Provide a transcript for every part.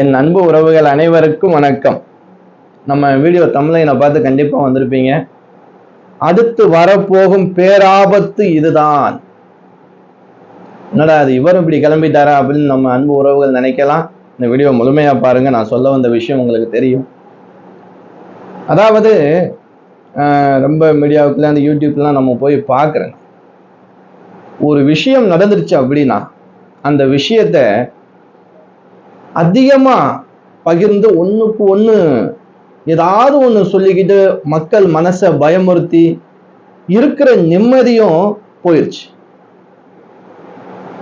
என் அன்பு உறவுகள் அனைவருக்கும் வணக்கம். நம்ம வீடியோ தமிழனை பார்த்து கண்டிப்பா வந்திருப்பீங்க. அடுத்து வரப்போகும் பேராபத்து இதுதான். என்னடா அது இவர் இப்படி கிளம்பிட்டாரா அப்படின்னு நம்ம அன்பு உறவுகள் நினைக்கலாம். இந்த வீடியோ முழுமையா பாருங்க நான் சொல்ல வந்த விஷயம் உங்களுக்கு தெரியும். அதாவது ரொம்ப மீடியாவுக்குள்ள அந்த யூடியூப்லாம் நம்ம போய் பார்க்குறேன். ஒரு விஷயம் நடந்துருச்சு அப்படின்னா அந்த விஷயத்த அதிகமாக பகிர்ந்து ஒன்றுக்கு ஒன்று ஏதாவது ஒன்று சொல்லிக்கிட்டு மக்கள் மனசை பயமுறுத்தி இருக்கிற நிம்மதியும் போயிடுச்சு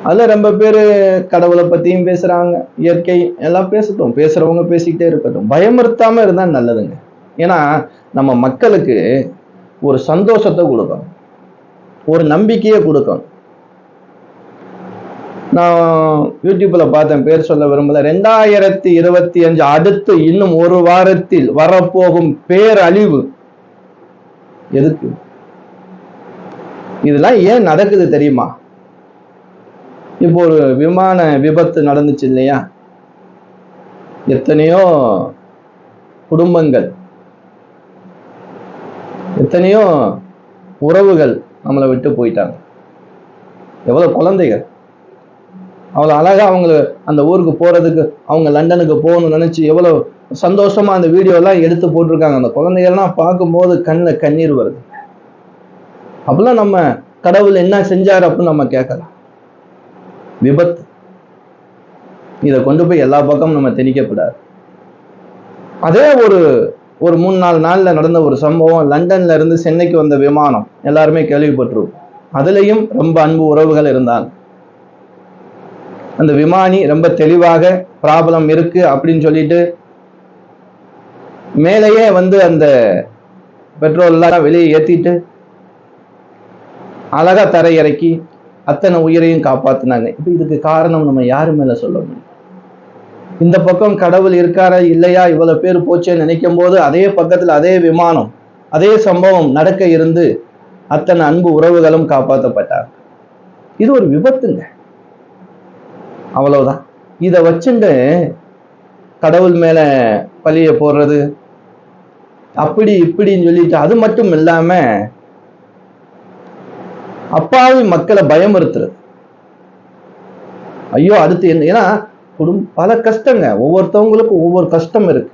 அதில் ரொம்ப பேர் கடவுளை பற்றியும் பேசுகிறாங்க இயற்கை எல்லாம் பேசட்டும். பேசுகிறவங்க பேசிக்கிட்டே இருக்கட்டும். பயமுறுத்தாமல் இருந்தால் நல்லதுங்க. ஏன்னா நம்ம மக்களுக்கு ஒரு சந்தோஷத்தை கொடுக்கணும். ஒரு நம்பிக்கையை கொடுக்கணும். நான் யூடியூப்ல பார்த்தேன் பேர் சொல்ல விரும்பல. ரெண்டாயிரத்தி இருபத்தி அஞ்சு அடுத்து இன்னும் ஒரு வாரத்தில் வரப்போகும் பேரழிவு. எதுக்கு? இதெல்லாம் ஏன் நடக்குது தெரியுமா? இப்போ ஒரு விமான விபத்து நடந்துச்சு இல்லையா? எத்தனையோ குடும்பங்கள் எத்தனையோ உறவுகள் நம்மளை விட்டு போயிட்டாங்க. எவ்வளவு குழந்தைகள்? அவ்வளோ அழகாக அவங்க அந்த ஊருக்கு போகிறதுக்கு அவங்க லண்டனுக்கு போகணும்னு நினச்சி எவ்வளோ சந்தோஷமாக அந்த வீடியோலாம் எடுத்து போட்டிருக்காங்க. அந்த குழந்தைகள்லாம் பார்க்கும்போது கண்ணில் கண்ணீர் வருது. அப்பெல்லாம் நம்ம கடவுள் என்ன செஞ்சார் அப்படின்னு நம்ம கேட்கலாம். விபத்து. இதை கொண்டு போய் எல்லா பக்கமும் நம்ம திணிக்கப்படாது அதே ஒரு ஒரு மூணு நாலு நாளில் நடந்த ஒரு சம்பவம் லண்டன்ல இருந்து சென்னைக்கு வந்த விமானம். எல்லாருமே கேள்விப்பட்டிருக்கோம் அதுலேயும் ரொம்ப அன்பு உறவுகள் இருந்தாங்க. அந்த விமானி ரொம்ப தெளிவாக ப்ராப்ளம் இருக்கு அப்படின்னு சொல்லிட்டு மேலேயே வந்து அந்த பெட்ரோல்லாம் வெளியே ஏற்றிட்டு அழகா தரையிறக்கி அத்தனை உயிரையும் காப்பாத்தினாங்க. இப்போ இதுக்கு காரணம் நம்ம யாரு மேல சொல்ல முடியும்? இந்த பக்கம் கடவுள் இருக்காரா இல்லையா? இவ்வளவு பேர் போச்சேன்னு நினைக்கும் போது அதே பக்கத்துல அதே விமானம் அதே சம்பவம் நடக்க இருந்து அத்தனை அன்பு உறவுகளும் காப்பாற்றப்பட்டார் இது ஒரு விபத்துங்க. அவ்வளவுதான். இதை வச்சுட்டு கடவுள் மேல பழிய போடுறது அப்படி இப்படின்னு சொல்லிட்டு அது மட்டும் இல்லாம அப்பாவி மக்களை பயமுறுத்துறது. ஐயோ அடுத்து என்ன? ஏன்னா குடும் பல கஷ்டங்க. ஒவ்வொருத்தவங்களுக்கும் ஒவ்வொரு கஷ்டம் இருக்கு.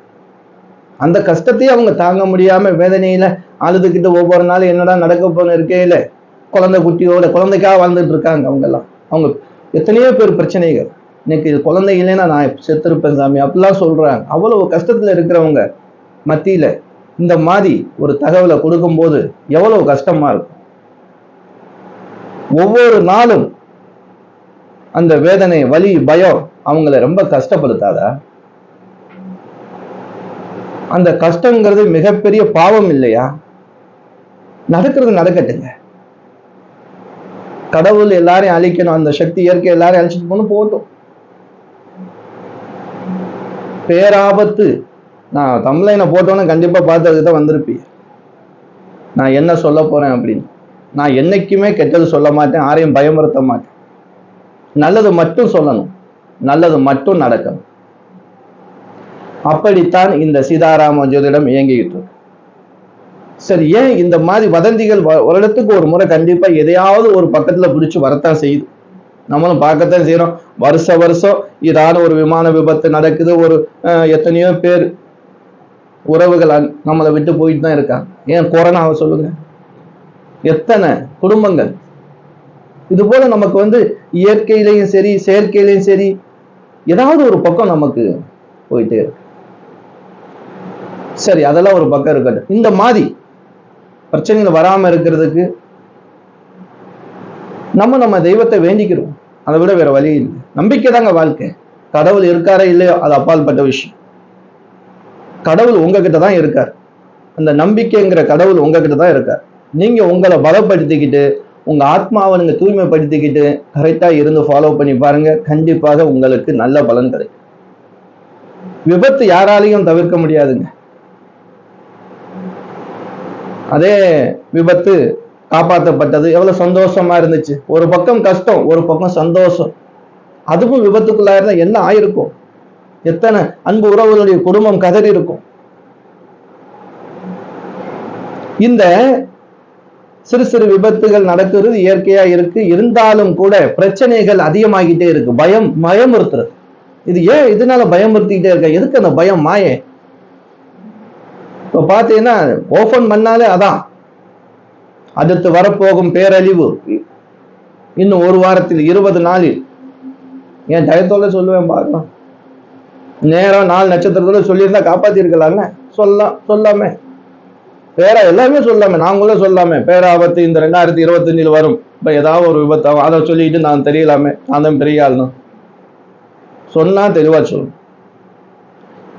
அந்த கஷ்டத்தையும் அவங்க தாங்க முடியாம வேதனையில அழுதுகிட்டு ஒவ்வொரு நாளும் என்னடா நடக்க போன இருக்கையில குழந்தை குட்டியோட குழந்தைக்காக வாழ்ந்துட்டு இருக்காங்க அவங்க எல்லாம் அவங்க எத்தனையோ பேர் பிரச்சனைகள். இன்னைக்கு இது குழந்தை இல்லைன்னா நான் செத்துருப்பேன் சாமி. அப்படிலாம் சொல்றாங்க. அவ்வளவு கஷ்டத்துல இருக்கிறவங்க மத்தியில இந்த மாதிரி ஒரு தகவலை கொடுக்கும்போது எவ்வளவு கஷ்டமா இருக்கும்? ஒவ்வொரு நாளும் அந்த வேதனை வலி பயம் அவங்கள ரொம்ப கஷ்டப்படுத்தாதா? அந்த கஷ்டங்கிறது மிகப்பெரிய பாவம் இல்லையா? நடக்கிறது நடக்கட்டுங்க. கடவுள் எல்லாரையும் அழிக்கணும் அந்த சக்தி இயற்கை எல்லாரையும் அழிச்சிட்டு போகணும் போட்டோம். பேராபத்து. நான் தமிழனை போட்டோன்னு கண்டிப்பா பார்த்ததுக்கு தான் வந்திருப்பீங்க. நான் என்ன சொல்ல போறேன் அப்படின்னு. நான் என்னைக்குமே கெட்டது சொல்ல மாட்டேன் யாரையும் பயமுறுத்த மாட்டேன். நல்லது மட்டும் சொல்லணும் நல்லது மட்டும் நடக்கணும். அப்படித்தான் இந்த சீதாராம ஜோதிடம் இயங்கிக்கிட்டு இருக்கு. சரி ஏன் இந்த மாதிரி வதந்திகள் வ- ஒரு ஒரு முறை கண்டிப்பா எதையாவது ஒரு பக்கத்துல பிடிச்சு வரத்தான் செய்யுது. நம்மளும் பார்க்கத்தான் செய்யறோம் வருஷ வருஷம் இதான ஒரு விமான விபத்து நடக்குது. ஒரு எத்தனையோ பேர் உறவுகள் நம்மளை விட்டு போயிட்டு தான் இருக்காங்க. ஏன் கொரோனாவை சொல்லுங்க? எத்தனை குடும்பங்கள்? இது போல நமக்கு வந்து இயற்கையிலையும் சரி செயற்கையிலையும் சரி ஏதாவது ஒரு பக்கம் நமக்கு போயிட்டே இருக்கு. சரி அதெல்லாம் ஒரு பக்கம் இருக்கட்டும். இந்த மாதிரி பிரச்சனைகள் வராம இருக்கிறதுக்கு நம்ம நம்ம தெய்வத்தை வேண்டிக்கிறோம். அதை விட வேற வழி இல்லை. நம்பிக்கை தாங்க வாழ்க்கை. கடவுள் இருக்காரா இல்லையோ அது அப்பாற்பட்ட விஷயம். கடவுள் உங்ககிட்ட தான் இருக்கார். அந்த நம்பிக்கைங்கிற கடவுள் உங்ககிட்ட தான் இருக்கார். நீங்க உங்களை பலப்படுத்திக்கிட்டு உங்க ஆத்மாவை நீங்க தூய்மைப்படுத்திக்கிட்டு கரெக்டா இருந்து ஃபாலோ பண்ணி பாருங்க. கண்டிப்பாக உங்களுக்கு நல்ல பலன் கிடைக்கும். விபத்து யாராலையும் தவிர்க்க முடியாதுங்க. அதே விபத்து காப்பாற்றப்பட்டது. எவ்வளவு சந்தோஷமா இருந்துச்சு. ஒரு பக்கம் கஷ்டம் ஒரு பக்கம் சந்தோஷம். அதுவும் விபத்துக்குள்ளாயிருந்தா என்ன ஆயிருக்கும்? எத்தனை அன்பு உறவுகளுடைய குடும்பம் கதறி இருக்கும். இந்த சிறு சிறு விபத்துகள் நடக்கிறது இயற்கையா இருக்கு. இருந்தாலும் கூட பிரச்சனைகள் அதிகமாகிட்டே இருக்கு. பயம் பயமுறுத்துறது இது ஏன் இதனால பயமுறுத்திக்கிட்டே இருக்க? எதுக்கு அந்த பயம் மாயே? இப்ப பாத்தீங்கன்னா ஓபன் பண்ணாலே அதான். அடுத்து வரப்போகும் பேரழிவு. இன்னும் ஒரு வாரத்தில் இருபது நாளில். என் டயத்தோட சொல்லுவேன் பார்க்கலாம் நேரம் நாலு நட்சத்திரத்தோட சொல்லியிருந்தா காப்பாத்திருக்கலாம்ல? சொல்லலாம் சொல்லாமே. பேரா எல்லாமே சொல்லாமே. நாங்களும் சொல்லாமே. பேராபத்து இந்த ரெண்டாயிரத்தி இருபத்தஞ்சில் வரும். இப்ப ஏதாவது ஒரு விபத்து ஆகும் அதை சொல்லிட்டு நான் தெரியலாமே. நான் தான் பெரிய ஆள்னு. சொன்னா தெளிவா சொல்லணும்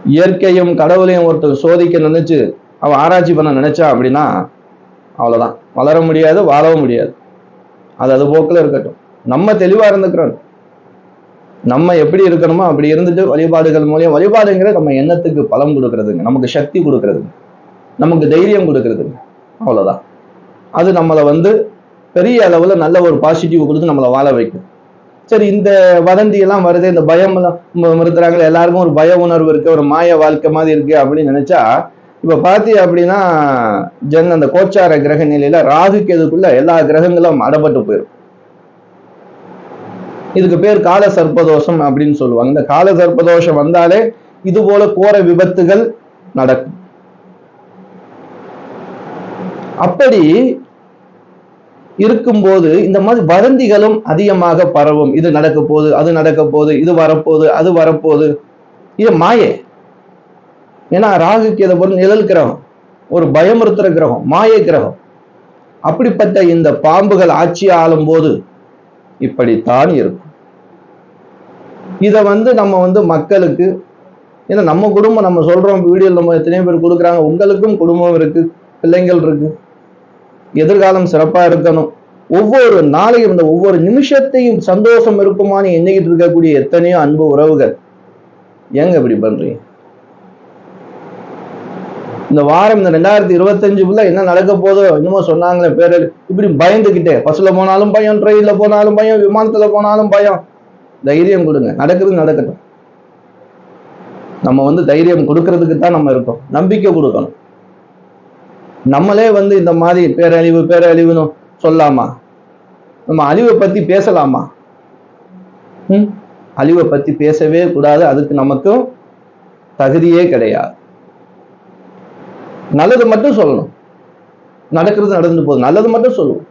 இயற்கையும் கடவுளையும் ஒருத்தர் சோதிக்க நினைச்சு அவன் ஆராய்ச்சி பண்ண நினைச்சா அப்படின்னா அவ்வளவுதான். வளர முடியாது வாழவும் முடியாது. அது அது போக்கில் இருக்கட்டும். நம்ம தெளிவா இருந்துக்கிறோம். நம்ம எப்படி இருக்கணுமோ அப்படி இருந்துட்டு வழிபாடுகள் மூலியம் வழிபாடுங்கிறது நம்ம எண்ணத்துக்கு பலம் கொடுக்கறதுங்க. நமக்கு சக்தி கொடுக்கறதுங்க. நமக்கு தைரியம் கொடுக்கறதுங்க. அவ்வளவுதான். அது நம்மளை வந்து பெரிய அளவுல நல்ல ஒரு பாசிட்டிவ் கொடுத்து நம்மளை வாழ வைக்கும். சரி இந்த வதந்தி எல்லாம் வருது இந்த பயம் எல்லாம் எல்லாருக்கும் ஒரு பய உணர்வு இருக்கு ஒரு மாய வாழ்க்கை மாதிரி இருக்கு அப்படின்னு நினைச்சா இப்ப பாத்தி அப்படின்னா ஜன் அந்த கோச்சார கிரக நிலையில ராகு கேதுக்குள்ள எல்லா கிரகங்களும் அடப்பட்டு போயிடும் இதுக்கு பேர் கால சர்ப்பதோஷம் அப்படின்னு சொல்லுவாங்க. இந்த கால சர்ப்பதோஷம் வந்தாலே இது போல கோர விபத்துகள் நடக்கும். அப்படி இருக்கும்போது இந்த மாதிரி வதந்திகளும் அதிகமாக பரவும். இது நடக்க போகுது அது நடக்க போகுது இது வரப்போகுது அது வரப்போகுது. இது மாயை. ஏன்னா ராகுக்கு இதை பொருள் நிழல் கிரகம் ஒரு பயமுறுத்துற கிரகம் மாய கிரகம். அப்படிப்பட்ட இந்த பாம்புகள் ஆட்சி ஆளும் போது இப்படித்தான் இருக்கும். இதை வந்து நம்ம வந்து மக்களுக்கு ஏன்னா நம்ம குடும்பம் நம்ம சொல்றோம் வீடியோ நம்ம எத்தனையோ பேர் கொடுக்குறாங்க உங்களுக்கும் குடும்பம் இருக்கு பிள்ளைங்கள் இருக்கு. எதிர்காலம் சிறப்பா இருக்கணும். ஒவ்வொரு நாளையும் இந்த ஒவ்வொரு நிமிஷத்தையும் சந்தோஷம் இருக்குமான்னு எண்ணிக்கிட்டு இருக்கக்கூடிய எத்தனையோ அன்பு உறவுகள். ஏங்க இப்படி பண்றீங்க? இந்த வாரம் இந்த ரெண்டாயிரத்தி இருபத்தஞ்சுக்குள்ள என்ன நடக்க போதோ என்னமோ சொன்னாங்களே பேரு இப்படி பயந்துகிட்டே பஸ்ல போனாலும் பயம் ட்ரெயின்ல போனாலும் பயம் விமானத்துல போனாலும் பயம். தைரியம் கொடுங்க. நடக்குது நடக்கட்டும். நம்ம வந்து தைரியம் கொடுக்கறதுக்கு தான் நம்ம இருக்கோம். நம்பிக்கை கொடுக்கணும். நம்மளே வந்து இந்த மாதிரி பேரழிவு பேரழிவுன்னு சொல்லாமா? நம்ம அழிவை பத்தி பேசலாமா? ம்? அழிவை பத்தி பேசவே கூடாது. அதுக்கு நமக்கும் தகுதியே கிடையாது. நல்லது மட்டும் சொல்லணும். நடக்கிறது நடந்து போகுது. நல்லது மட்டும் சொல்லுவோம்.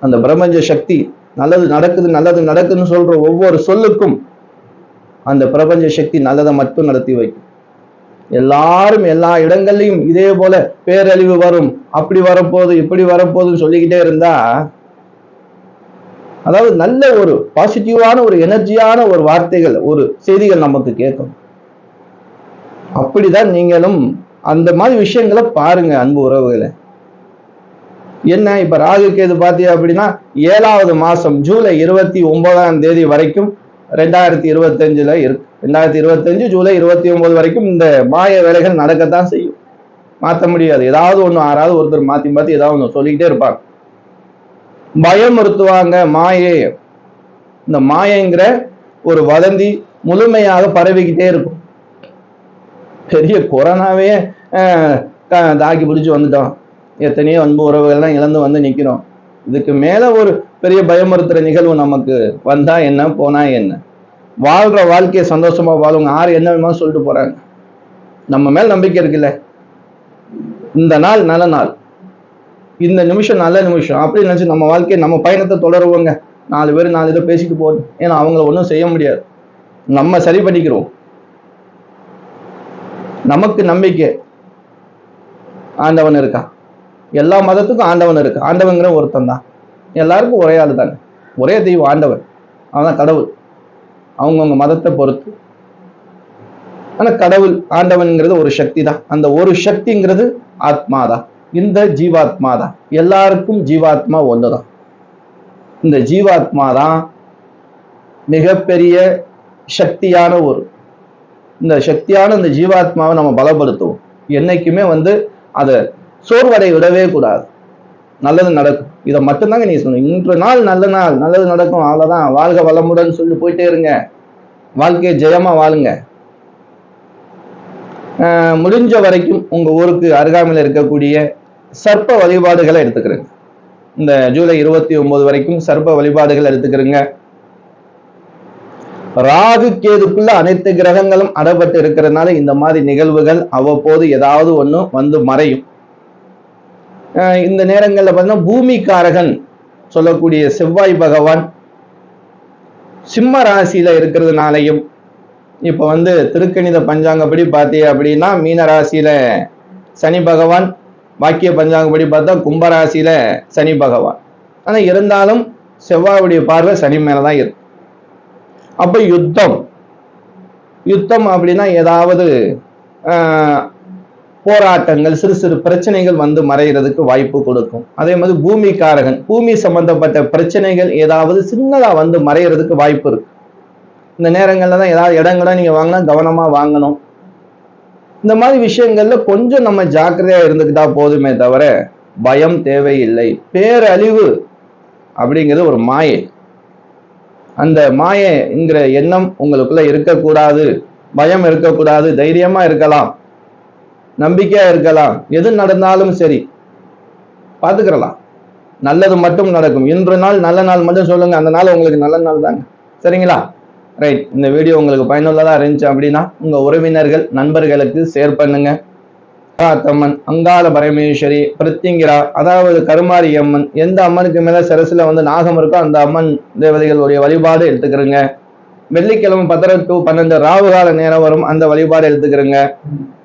அந்த பிரபஞ்ச சக்தி நல்லது நடக்குது நல்லது நடக்குதுன்னு சொல்ற ஒவ்வொரு சொல்லுக்கும் அந்த பிரபஞ்ச சக்தி நல்லதை மட்டும் நடத்தி வைக்கும். எல்லாரும் எல்லா இடங்கள்லையும் இதே போல பேரழிவு வரும். அப்படி வரப்போகுது இப்படி வரப்போகுதுன்னு சொல்லிக்கிட்டே இருந்தா அதாவது நல்ல ஒரு பாசிட்டிவான ஒரு எனர்ஜியான ஒரு வார்த்தைகள் ஒரு செய்திகள் நமக்கு கேட்கும். அப்படிதான் நீங்களும் அந்த மாதிரி விஷயங்களை பாருங்க அன்பு உறவுகளை. என்ன இப்ப ராகு கேது பாத்தீங்க அப்படின்னா ஏழாவது மாசம் ஜூலை இருபத்தி ஒன்பதாம் தேதி வரைக்கும் ரெண்டாயிரத்தி இருபத்தஞ்சுல இருக்கு. ரெண்டாயிரத்தி இருபத்தஞ்சு ஜூலை இருபத்தி ஒன்பது வரைக்கும் இந்த மாய வேலைகள் நடக்கத்தான் செய்யும். மாற்ற முடியாது. ஏதாவது ஒண்ணு ஆறாவது ஒருத்தர் மாத்தி மாத்தி ஏதாவது ஒண்ணு சொல்லிக்கிட்டே இருப்பாங்க. பயமுறுத்துவாங்க மாயை இந்த மாயங்கிற ஒரு வதந்தி முழுமையாக பரவிக்கிட்டே இருக்கும். பெரிய கொரோனாவே தாக்கி பிடிச்சி வந்துட்டோம். எத்தனையோ அன்பு உறவுகள்லாம் இழந்து வந்து நிக்கிறோம். இதுக்கு மேல ஒரு பெரிய பயமுறுத்துகிற நிகழ்வு நமக்கு வந்தா என்ன போனா என்ன? வாழ்கிற வாழ்க்கையை சந்தோஷமா வாழுங்க. யாரு என்ன வேணுமோ சொல்லிட்டு போறாங்க. நம்ம மேல் நம்பிக்கை இருக்குல்ல. இந்த நாள் நல்ல நாள். இந்த நிமிஷம் நல்ல நிமிஷம். அப்படி நினைச்சு நம்ம வாழ்க்கையை நம்ம பயணத்தை தொடருவோங்க. நாலு பேர் நாலு இதை பேசிட்டு போகணும் ஏன்னா அவங்கள ஒன்றும் செய்ய முடியாது. நம்ம சரி பண்ணிக்கிறோம். நமக்கு நம்பிக்கை. ஆண்டவன் இருக்கான் எல்லா மதத்துக்கும் ஆண்டவன் இருக்கு? ஆண்டவங்கிற ஒருத்தன் தான். எல்லாருக்கும் ஒரே ஆள் தானே ஒரே தெய்வம் ஆண்டவன். அவன் கடவுள். அவங்கவுங்க மதத்தை பொறுத்து. ஆனா கடவுள் ஆண்டவன்ங்கிறது ஒரு சக்தி தான் அந்த ஒரு சக்திங்கிறது ஆத்மா தான் இந்த ஜீவாத்மா தான் எல்லாருக்கும் ஜீவாத்மா ஒண்ணுதான். இந்த ஜீவாத்மா தான் மிகப்பெரிய சக்தியான ஒரு. இந்த சக்தியான இந்த ஜீவாத்மாவை நம்ம பலப்படுத்துவோம். என்னைக்குமே வந்து அதை சோர்வடை விடவே கூடாது. நல்லது நடக்கும். இதை மட்டும்தாங்க நீ சொல்லணும். இன்று நாள் நல்ல நாள் நல்லது நடக்கும். அவ்வளவுதான். வாழ்க வளமுடன் சொல்லி போயிட்டே இருங்க. வாழ்க்கையை ஜெயமா வாழுங்க. முடிஞ்ச வரைக்கும் உங்க ஊருக்கு அருகாமையில் இருக்கக்கூடிய சர்ப்ப வழிபாடுகளை எடுத்துக்கிறேங்க. இந்த ஜூலை இருபத்தி ஒன்பது வரைக்கும் சர்ப்ப வழிபாடுகள் எடுத்துக்கிறேங்க. ராகு கேதுக்குள்ள அனைத்து கிரகங்களும் அடப்பட்டு இருக்கிறதுனால இந்த மாதிரி நிகழ்வுகள் அவ்வப்போது ஏதாவது ஒண்ணு வந்து மறையும். இந்த நேரங்களில் பார்த்தீங்கன்னா பூமிக்காரகன் சொல்லக்கூடிய செவ்வாய் பகவான் சிம்ம ராசியில இருக்கிறதுனாலையும் இப்ப வந்து திருக்கணித பஞ்சாங்கப்படி பார்த்தீங்க அப்படின்னா மீன ராசியில சனி பகவான் வாக்கிய பஞ்சாங்கப்படி பார்த்தா கும்பராசியில சனி பகவான். ஆனா இருந்தாலும் செவ்வாயுடைய பார்வை சனி மேலதான் இருக்கு. அப்ப யுத்தம். யுத்தம் அப்படின்னா ஏதாவது போராட்டங்கள் சிறு சிறு பிரச்சனைகள் வந்து மறைகிறதுக்கு வாய்ப்பு கொடுக்கும். அதே மாதிரி பூமிக்காரகன் பூமி சம்பந்தப்பட்ட பிரச்சனைகள் ஏதாவது சின்னதாக வந்து மறைகிறதுக்கு வாய்ப்பு இருக்கு. இந்த நேரங்களில் தான் ஏதாவது இடங்களை நீங்கள் வாங்கினா கவனமாக வாங்கணும். இந்த மாதிரி விஷயங்கள்ல கொஞ்சம் நம்ம ஜாக்கிரதையாக இருந்துக்கிட்டா போதுமே தவிர பயம் தேவையில்லை. பேரழிவு அப்படிங்கிறது ஒரு மாயை. அந்த மாயைங்கிற எண்ணம் உங்களுக்குள்ள இருக்கக்கூடாது. பயம் இருக்கக்கூடாது. தைரியமா இருக்கலாம். நம்பிக்கையா இருக்கலாம். எது நடந்தாலும் சரி. பார்த்துக்கிறலாம். நல்லது மட்டும் நடக்கும். இன்று நாள் நல்ல நாள் மட்டும் சொல்லுங்க. அந்த நாள் உங்களுக்கு நல்ல நாள் தாங்க. சரிங்களா? ரைட் இந்த வீடியோ உங்களுக்கு பயனுள்ளதா இருந்துச்சு அப்படின்னா உங்க உறவினர்கள் நண்பர்களுக்கு ஷேர் பண்ணுங்க. அம்மன் அங்காள பரமேஸ்வரி பிரத்திங்கிரா அதாவது கருமாரி அம்மன் எந்த அம்மனுக்கு மேல சரசுல வந்து நாகம் இருக்கோ அந்த அம்மன் தேவதைகளுடைய வழிபாடு எடுத்துக்கிறோங்க. வெள்ளிக்கிழமை பத்தரை டு பன்னெண்டு ராவு கால நேரம் வரும். அந்த வழிபாடு எடுத்துக்கிறோங்க.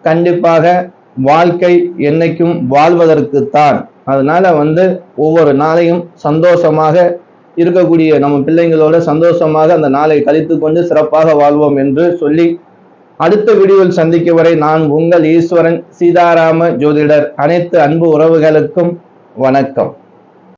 கண்டிப்பாக வாழ்க்கை என்னைக்கும் வாழ்வதற்குத்தான். அதனால வந்து ஒவ்வொரு நாளையும் சந்தோஷமாக இருக்கக்கூடிய நம்ம பிள்ளைங்களோட சந்தோஷமாக அந்த நாளை கழித்து கொண்டு சிறப்பாக வாழ்வோம் என்று சொல்லி அடுத்த வீடியோவில் சந்திக்கும் வரை நான் உங்கள் ஈஸ்வரன் சீதாராம ஜோதிடர். அனைத்து அன்பு உறவுகளுக்கும் வணக்கம்.